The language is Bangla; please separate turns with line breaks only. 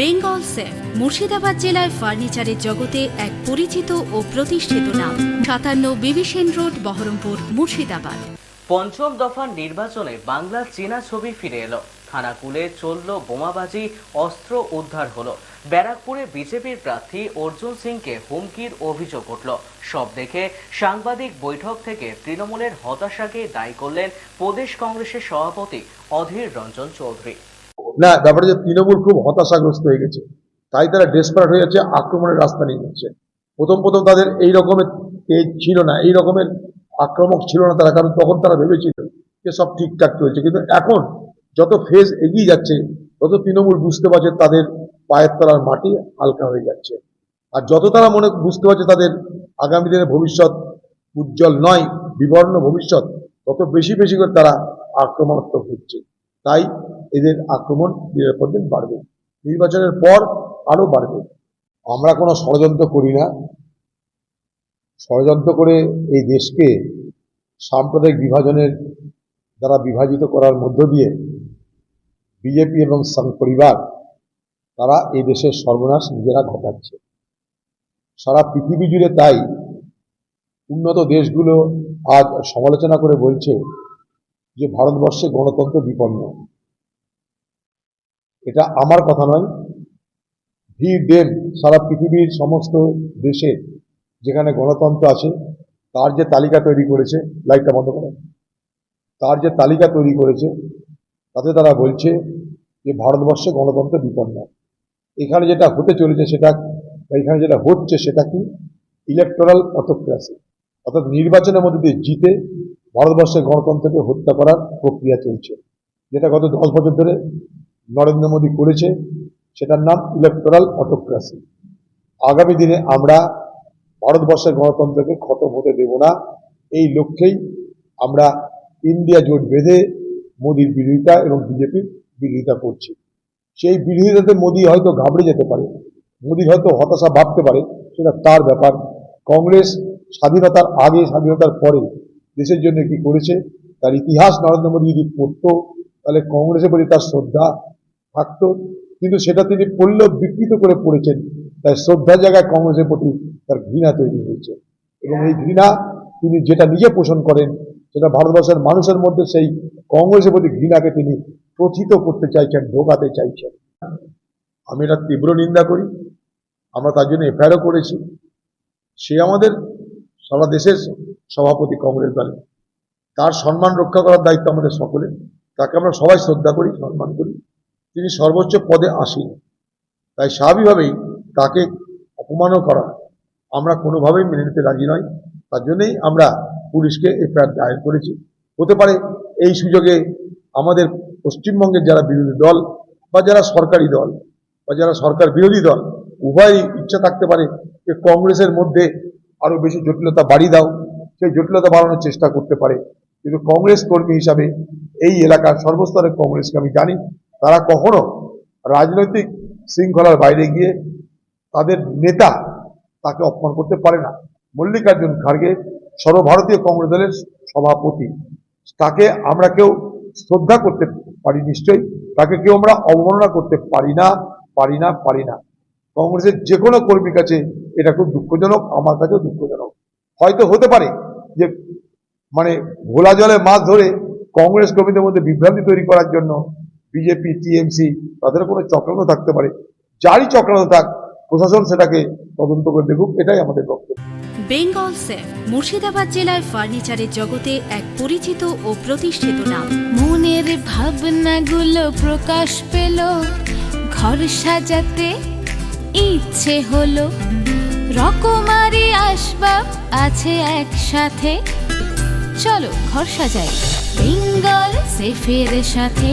বেঙ্গল সেফ, মুর্শিদাবাদ জেলায় ফার্নিচারের জগতে এক পরিচিত ও প্রতিষ্ঠিত নাম। সাতান্ন বিবিসেন রোড, বহরমপুর, মুর্শিদাবাদ।
পঞ্চম দফার নির্বাচনে বাংলার চেনা ছবি ফিরে এলো। খানাকুলে চলল বোমাবাজি, অস্ত্র উদ্ধার হলো। ব্যারাকপুরে বিজেপির প্রার্থী অর্জুন সিংকে হুমকির অভিযোগ উঠল। সব দেখে সাংবাদিক বৈঠক থেকে তৃণমূলের হতাশাকে দায়ী করলেন প্রদেশ কংগ্রেসের সভাপতি অধীর রঞ্জন চৌধুরী।
না ব্যাপারে যে তৃণমূল খুব হতাশাগ্রস্ত হয়ে গেছে। তাই তারা ডেসপারেট হয়ে যাচ্ছে, আক্রমণের রাস্তা নিয়ে যাচ্ছে। প্রথম প্রথম তাদের এই রকমের তেজ ছিল না, এই রকমের আক্রমক ছিল না তারা, কারণ তখন তারা ভেবেছিল যে সব ঠিকঠাক চলছে। কিন্তু এখন যত ফেজ এগিয়ে যাচ্ছে, তত তৃণমূল বুঝতে পারছে তাদের পায়ের তলার মাটি হালকা হয়ে যাচ্ছে। আর যত তারা মনে বুঝতে পারছে তাদের আগামী দিনের ভবিষ্যৎ উজ্জ্বল নয়, বিবর্ণ ভবিষ্যৎ, তত বেশি বেশি করে তারা আক্রমণাত্মক হচ্ছে। তাই এদের আক্রমণ দিন বাড়বে। নির্বাচনের পর আরও বাড়বে। আমরা কোনো ষড়যন্ত্র করি না। ষড়যন্ত্র করে এই দেশকে সাম্প্রদায়িক বিভাজনের দ্বারা বিভাজিত করার মধ্য দিয়ে বিজেপি এবং সংঘ পরিবার, তারা এই দেশের সর্বনাশ নিজেরা ঘটাচ্ছে। সারা পৃথিবী জুড়ে তাই। উন্নত দেশগুলো আজ সমালোচনা করে বলছে যে, ভারতবর্ষে গণতন্ত্র বিপন্ন। এটা আমার কথা নয়। ভি ডেন সারা পৃথিবীর সমস্ত দেশে যেখানে গণতন্ত্র আছে, তার যে তালিকা তৈরি করেছে, লাইটটা বন্ধ করে। তার যে তালিকা তৈরি করেছে, তাতে তারা বলছে যে ভারতবর্ষে গণতন্ত্র বিপন্ন। এখানে যেটা হতে চলেছে সেটা, বা এখানে যেটা হচ্ছে সেটা কি? ইলেকটোরাল অটোক্রাসি অর্থাৎ নির্বাচনের মধ্যে দিয়ে জিতে ভারতবর্ষের গণতন্ত্রকে হত্যা করার প্রক্রিয়া চলছে। যেটা গত দশ বছর ধরে নরেন্দ্র মোদী করেছে, সেটার নাম ইলেকটোরাল অটোক্রাসি আগামী দিনে আমরা ভারতবর্ষের গণতন্ত্রকে খতম হতে দেব না। এই লক্ষ্যেই আমরা ইন্ডিয়া জোট বেঁধে মোদীর বিরোধিতা এবং বিজেপির বিরোধিতা করছি। সেই বিরোধিতাতে মোদী হয়তো ঘাবড়ে যেতে পারে, মোদীর হয়তো হতাশা ভাবতে পারে, সেটা তার ব্যাপার। কংগ্রেস স্বাধীনতার আগে, স্বাধীনতার পরে দেশের জন্য কি করেছে, তার ইতিহাস নরেন্দ্র মোদী যদি পড়তো, তাহলে কংগ্রেসের প্রতি তার শ্রদ্ধা থাকতো কিন্তু সেটা তিনি পড়লেও বিকৃত করে পড়েছেন। তাই শ্রদ্ধার জায়গায় কংগ্রেসের প্রতি তার ঘৃণা তৈরি হয়েছে। এবং এই ঘৃণা তিনি যেটা নিজে পোষণ করেন, সেটা ভারতবর্ষের মানুষের মধ্যে সেই কংগ্রেসের প্রতি ঘৃণাকে তিনি প্রথিত করতে চাইছেন ঢোকাতে চাইছেন। আমি এটা তীব্র নিন্দা করি। আমরা তার জন্য এফআইআরও করেছি। সে আমাদের সারা দেশের সভাপতি কংগ্রেস দলে। তার সম্মান রক্ষা করার দায়িত্ব আমাদের সকলের। তাকে আমরা সবাই শ্রদ্ধা করি, সম্মান করি। তিনি সর্বোচ্চ পদে আসেন। তাই স্বাভাবিকভাবেই তাকে অপমানও করা আমরা কোনোভাবেই মেনে নিতে রাজি নয় তার জন্যেই আমরা পুলিশকে এফআইআর দায়ের করেছি। হতে পারে এই সুযোগে আমাদের পশ্চিমবঙ্গের যারা বিরোধী দল বা যারা সরকারি দল বা যারা সরকার বিরোধী দল উভয়ই ইচ্ছা থাকতে পারে যে কংগ্রেসের মধ্যে আরও বেশি জটিলতা বাড়িয়ে দাও। সেই জটিলতা বাড়ানোর চেষ্টা করতে পারে। কিন্তু কংগ্রেস কর্মী হিসাবে এই এলাকার সর্বস্তরের কংগ্রেসকে আমি জানি তারা কখনো রাজনৈতিক শৃঙ্খলার বাইরে গিয়ে তাদের নেতা তাকে অপমান করতে পারে না। মল্লিকার্জুন খাড়গে সর্বভারতীয় কংগ্রেস দলের সভাপতি। তাকে আমরা কেউ শ্রদ্ধা করতে পারি নিশ্চয়ই। তাকে কেউ আমরা অবমাননা করতে পারি না পারি না পারি না। কংগ্রেসের যে কোনো কর্মীর কাছে এটা খুব দুঃখজনক, আমার কাছেও দুঃখজনক। হয়তো হতে পারে যে মানে ভোলা জলে মাছ ধরে কংগ্রেস কর্মীদের মধ্যে বিভ্রান্তি তৈরি করার জন্য বিজেপি টিএমসি তাদের কোনো চক্রান্ত থাকতে পারে। যারই চক্রান্ত থাক, প্রশাসন সেটাকে তদন্ত করে দেখুক, এটাই আমাদের বক্তব্য।
বেঙ্গল সেফ, মুর্শিদাবাদ জেলায় ফার্নিচারের জগতে এক পরিচিত ও প্রতিষ্ঠিত নাম।
মনের ভাবনাগুলো প্রকাশ পেল, ঘর সাজাতে ইচ্ছে হলো। রকমারি আসবাব আছে একসাথে। চলো ঘর সাজাই। বেঙ্গল সেফের সাথে।